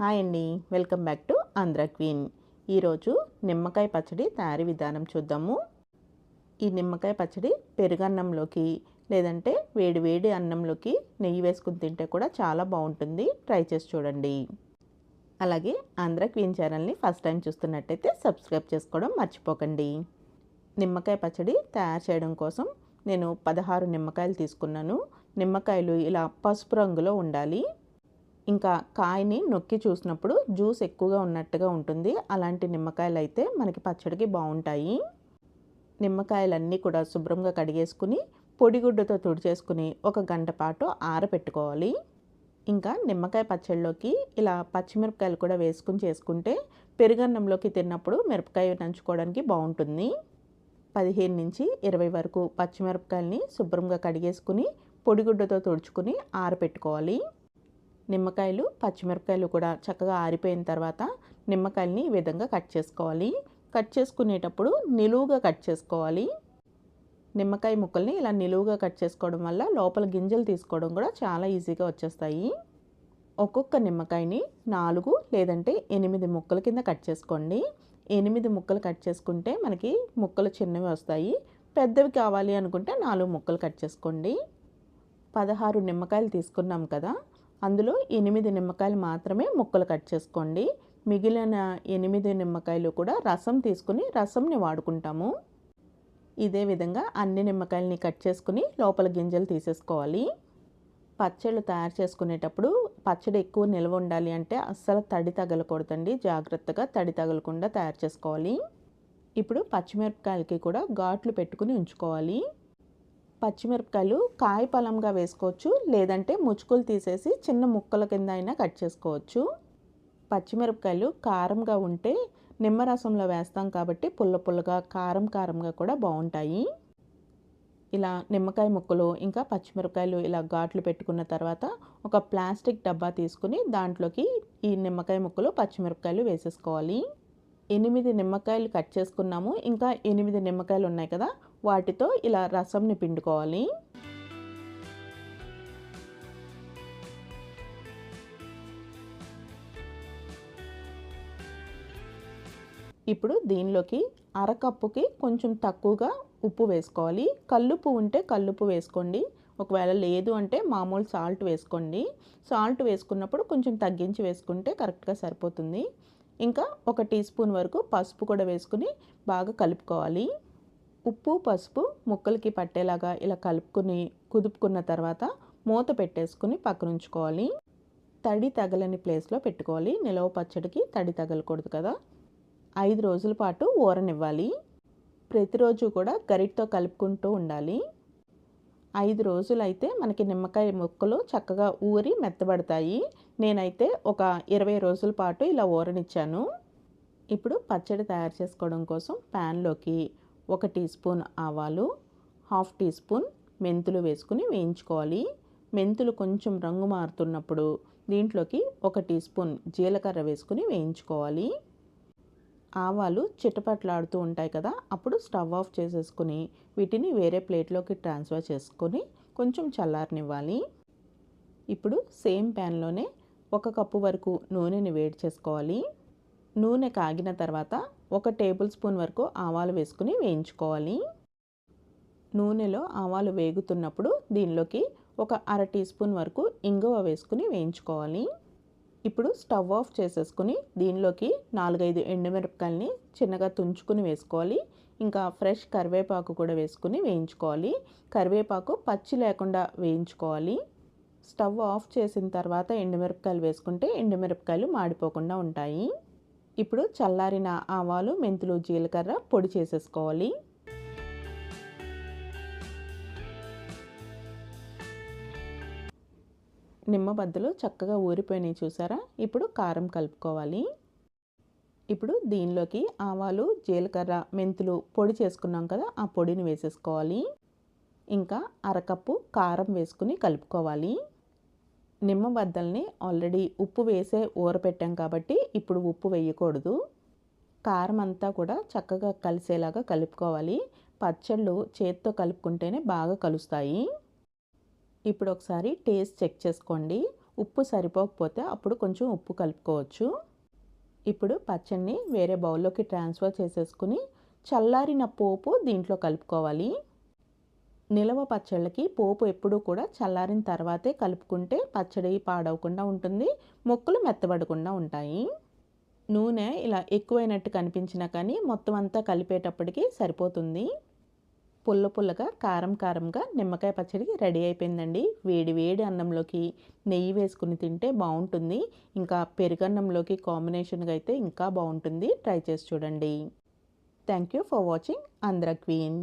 Hi అండి. Welcome back to Andhra Queen. ఈరోజు నిమ్మకాయ పచ్చడి తయారీ విధానం చూద్దాము. ఈ నిమ్మకాయ పచ్చడి పెరుగన్నంలోకి లేదంటే వేడి వేడి అన్నంలోకి నెయ్యి వేసుకుని తింటే కూడా చాలా బాగుంటుంది. ట్రై చేసి చూడండి. అలాగే ఆంధ్ర క్వీన్ ఛానల్ని ఫస్ట్ టైం చూస్తున్నట్టయితే సబ్స్క్రైబ్ చేసుకోవడం మర్చిపోకండి. నిమ్మకాయ పచ్చడి తయారు చేయడం కోసం నేను పదహారు నిమ్మకాయలు తీసుకున్నాను. నిమ్మకాయలు ఇలా పసుపు రంగులో ఉండాలి. ఇంకా కాయని నొక్కి చూసినప్పుడు జ్యూస్ ఎక్కువగా ఉన్నట్టుగా ఉంటుంది. అలాంటి నిమ్మకాయలు అయితే మనకి పచ్చడికి బాగుంటాయి. నిమ్మకాయలన్నీ కూడా శుభ్రంగా కడిగేసుకుని పొడిగుడ్డతో తుడిచేసుకుని ఒక గంట పాటు ఆరబెట్టుకోవాలి ఇంకా నిమ్మకాయ పచ్చడిలోకి ఇలా పచ్చిమిరపకాయలు కూడా వేసుకుని చేసుకుంటే పెరుగన్నంలోకి తిన్నప్పుడు మిరపకాయ నంచుకోవడానికి బాగుంటుంది. పదిహేను నుంచి ఇరవై వరకు పచ్చిమిరపకాయలని శుభ్రంగా కడిగేసుకుని పొడిగుడ్డతో తుడుచుకుని ఆరబెట్టుకోవాలి నిమ్మకాయలు పచ్చిమిరపకాయలు కూడా చక్కగా ఆరిపోయిన తర్వాత నిమ్మకాయలని ఈ విధంగా కట్ చేసుకోవాలి. కట్ చేసుకునేటప్పుడు నిలువుగా కట్ చేసుకోవాలి. నిమ్మకాయ ముక్కల్ని ఇలా నిలువుగా కట్ చేసుకోవడం వల్ల లోపల గింజలు తీసుకోవడం కూడా చాలా ఈజీగా వచ్చేస్తాయి. ఒక్కొక్క నిమ్మకాయని నాలుగు లేదంటే ఎనిమిది ముక్కల కింద కట్ చేసుకోండి. ఎనిమిది ముక్కలు కట్ చేసుకుంటే మనకి ముక్కలు చిన్నవి వస్తాయి. పెద్దవి కావాలి అనుకుంటే నాలుగు ముక్కలు కట్ చేసుకోండి. పదహారు నిమ్మకాయలు తీసుకున్నాం కదా అందులో ఎనిమిది నిమ్మకాయలు మాత్రమే ముక్కలు కట్ చేసుకోండి. మిగిలిన ఎనిమిది నిమ్మకాయలు కూడా రసం తీసుకుని రసంని వాడుకుంటాము. ఇదే విధంగా అన్ని నిమ్మకాయలని కట్ చేసుకుని లోపల గింజలు తీసేసుకోవాలి. పచ్చళ్ళు తయారు చేసుకునేటప్పుడు పచ్చడి ఎక్కువ నిల్వ ఉండాలి అంటే అస్సలు తడి తగలకూడదండి. జాగ్రత్తగా తడి తగలకుండా తయారు చేసుకోవాలి. ఇప్పుడు పచ్చిమిరపకాయలకి కూడా ఘాట్లు పెట్టుకుని ఉంచుకోవాలి. పచ్చిమిరపకాయలు కాయ పలంగా వేసుకోవచ్చు లేదంటే ముచ్చుకులు తీసేసి చిన్న ముక్కల కింద అయినా కట్ చేసుకోవచ్చు. పచ్చిమిరపకాయలు కారంగా ఉంటే నిమ్మరసంలో వేస్తాం కాబట్టి పుల్ల పుల్లగా కారం కారంగా కూడా బాగుంటాయి. ఇలా నిమ్మకాయ ముక్కలు ఇంకా పచ్చిమిరపకాయలు ఇలా ఘాట్లు పెట్టుకున్న తర్వాత ఒక ప్లాస్టిక్ డబ్బా తీసుకుని దాంట్లోకి ఈ నిమ్మకాయ ముక్కలు పచ్చిమిరపకాయలు వేసేసుకోవాలి. ఎనిమిది నిమ్మకాయలు కట్ చేసుకున్నాము. ఇంకా ఎనిమిది నిమ్మకాయలు ఉన్నాయి కదా వాటితో ఇలా రసంని పిండుకోవాలి. ఇప్పుడు దీనిలోకి అరకప్పుకి కొంచెం తక్కువగా ఉప్పు వేసుకోవాలి. కల్లుపు ఉంటే కల్లుప్పు వేసుకోండి. ఒకవేళ లేదు అంటే మామూలు సాల్ట్ వేసుకోండి. సాల్ట్ వేసుకున్నప్పుడు కొంచెం తగ్గించి వేసుకుంటే కరెక్ట్గా సరిపోతుంది. ఇంకా ఒక టీ స్పూన్ వరకు పసుపు కూడా వేసుకుని బాగా కలుపుకోవాలి. ఉప్పు పసుపు ముక్కలకి పట్టేలాగా ఇలా కలుపుకుని కుదుపుకున్న తర్వాత మూత పెట్టేసుకుని పక్కనుంచుకోవాలి. తడి తగలని ప్లేస్లో పెట్టుకోవాలి. నిలవ పచ్చడికి తడి తగలకూడదు కదా. ఐదు రోజుల పాటు ఊరనివ్వాలి ప్రతిరోజు కూడా గరిటతో కలుపుకుంటూ ఉండాలి. ఐదు రోజులైతే మనకి నిమ్మకాయ ముక్కలు చక్కగా ఊరి మెత్తబడతాయి. నేనైతే ఒక ఇరవై రోజుల పాటు ఇలా ఊరనిచ్చాను ఇప్పుడు పచ్చడి తయారు చేసుకోవడం కోసం ప్యాన్లోకి ఒక టీ స్పూన్ ఆవాలు హాఫ్ టీ స్పూన్ మెంతులు వేసుకుని వేయించుకోవాలి. మెంతులు కొంచెం రంగు మారుతున్నప్పుడు దీంట్లోకి ఒక టీ స్పూన్ జీలకర్ర వేసుకుని వేయించుకోవాలి. ఆవాలు చిటపట్లాడుతూ ఉంటాయి కదా అప్పుడు స్టవ్ ఆఫ్ చేసేసుకుని వీటిని వేరే ప్లేట్లోకి ట్రాన్స్ఫర్ చేసుకొని కొంచెం చల్లారనివ్వాలి. ఇప్పుడు సేమ్ ప్యాన్లోనే ఒక కప్పు వరకు నూనెని వేడి చేసుకోవాలి. నూనె కాగిన తర్వాత ఒక టేబుల్ స్పూన్ వరకు ఆవాలు వేసుకుని వేయించుకోవాలి. నూనెలో ఆవాలు వేగుతున్నప్పుడు దీనిలోకి ఒక అర టీ స్పూన్ వరకు ఇంగువ వేసుకుని వేయించుకోవాలి. ఇప్పుడు స్టవ్ ఆఫ్ చేసేసుకుని దీనిలోకి నాలుగైదు ఎండుమిరపకాయలని చిన్నగా తుంచుకుని వేసుకోవాలి. ఇంకా ఫ్రెష్ కరివేపాకు కూడా వేసుకుని వేయించుకోవాలి. కరివేపాకు పచ్చి లేకుండా వేయించుకోవాలి. స్టవ్ ఆఫ్ చేసిన తర్వాత ఎండుమిరపకాయలు వేసుకుంటే ఎండుమిరపకాయలు మాడిపోకుండా ఉంటాయి. ఇప్పుడు చల్లారిన ఆవాలు మెంతులు జీలకర్ర పొడి చేసేసుకోవాలి. నిమ్మ బద్దలు చక్కగా ఊరిపోయినాయి చూసారా? ఇప్పుడు కారం కలుపుకోవాలి. ఇప్పుడు దీనిలోకి ఆవాలు జీలకర్ర మెంతులు పొడి చేసుకున్నాం కదా ఆ పొడిని వేసేసుకోవాలి. ఇంకా అరకప్పు కారం వేసుకుని కలుపుకోవాలి. నిమ్మ బద్దల్ని ఆల్రెడీ ఉప్పు వేసే ఊరపెట్టాం కాబట్టి ఇప్పుడు ఉప్పు వేయకూడదు. కారం అంతా కూడా చక్కగా కలిసేలాగా కలుపుకోవాలి. పచ్చళ్ళు చేత్తో కలుపుకుంటేనే బాగా కలుస్తాయి. ఇప్పుడు ఒకసారి టేస్ట్ చెక్ చేసుకోండి. ఉప్పు సరిపోకపోతే అప్పుడు కొంచెం ఉప్పు కలుపుకోవచ్చు. ఇప్పుడు పచ్చడిని వేరే బౌల్లోకి ట్రాన్స్ఫర్ చేసేసుకుని చల్లారిన పోపు దీంట్లో కలుపుకోవాలి. నిలవ పచ్చళ్ళకి పోపు ఎప్పుడూ కూడా చల్లారిన తర్వాతే కలుపుకుంటే పచ్చడి పాడవకుండా ఉంటుంది మొక్కలు మెత్తబడకుండా ఉంటాయి. నూనె ఇలా ఎక్కువైనట్టు కనిపించినా కానీ మొత్తం అంతా కలిపేటప్పటికి సరిపోతుంది. పుల్ల పుల్లగా కారం కారంగా నిమ్మకాయ పచ్చడి రెడీ అయిపోయిందండి. వేడి వేడి అన్నంలోకి నెయ్యి వేసుకుని తింటే బాగుంటుంది. ఇంకా పెరుగన్నంలోకి కాంబినేషన్గా అయితే ఇంకా బాగుంటుంది. ట్రై చేసి చూడండి. Thank you for watching. Andhra Queen.